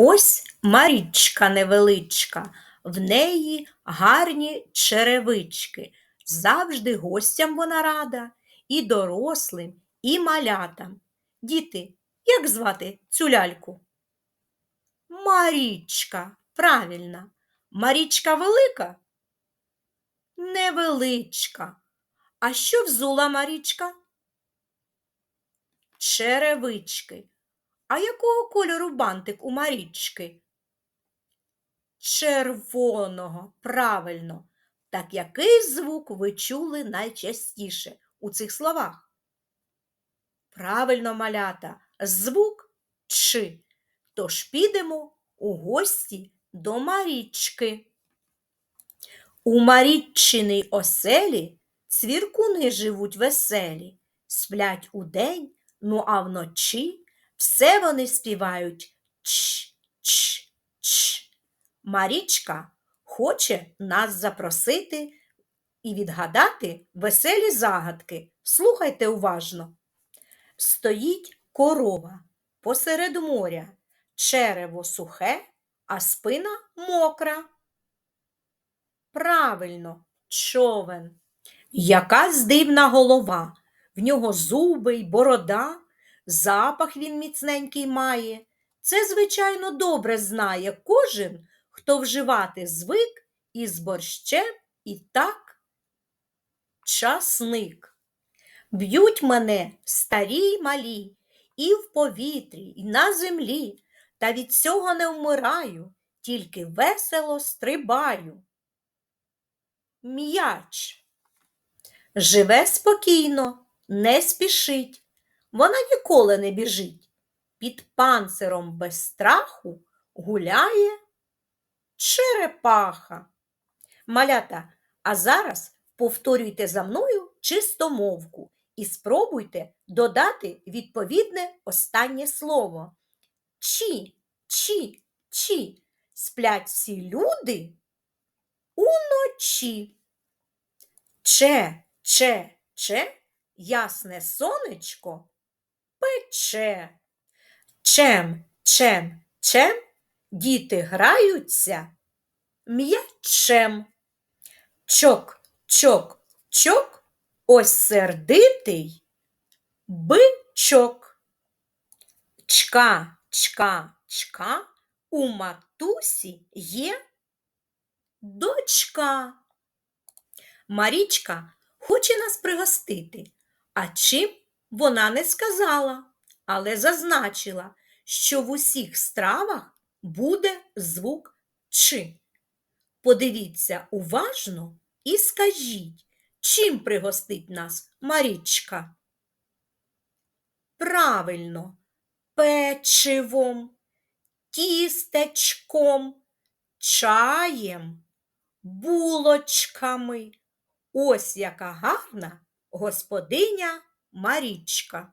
Ось Марічка невеличка, в неї гарні черевички. Завжди гостям вона рада, і дорослим, і малятам. Діти, як звати цю ляльку? Марічка, правильно. Марічка велика? Невеличка. А що взула Марічка? Черевички. А якого кольору бантик у Марічки? Червоного, правильно. Так який звук ви чули найчастіше у цих словах? Правильно, малята, звук Ч. Тож підемо у гості до Марічки. У Маріччиній оселі цвіркуни живуть веселі, сплять удень, ну а вночі все вони співають ч, ч, ч. Марічка хоче нас запросити і відгадати веселі загадки. Слухайте уважно. Стоїть корова посеред моря, черево сухе, а спина мокра. Правильно, човен. Якась дивна голова, в нього зуби й борода, запах він міцненький має. Це, звичайно, добре знає кожен, хто вживати звик із борщем і так. Часник. Б'ють мене старі й малі, і в повітрі, і на землі, та від цього не вмираю, тільки весело стрибаю. М'яч. Живе спокійно, не спішить, вона ніколи не біжить. Під панциром без страху гуляє черепаха. Малята, а зараз повторюйте за мною чистомовку і спробуйте додати відповідне останнє слово. Чі, чі, чі. Сплять всі люди уночі. Че, че, че, ясне сонечко пече. Чем, чем, чем діти граються м'ячем. Чок, чок, чок, ось сердитий бичок. Чка, чка, чка, у матусі є дочка. Марічка хоче нас пригостити, а чим вона не сказала, але зазначила, що в усіх стравах буде звук Ч. Подивіться уважно і скажіть, чим пригостить нас Марічка? Правильно, печивом, тістечком, чаєм, булочками. Ось яка гарна господиня Марічка.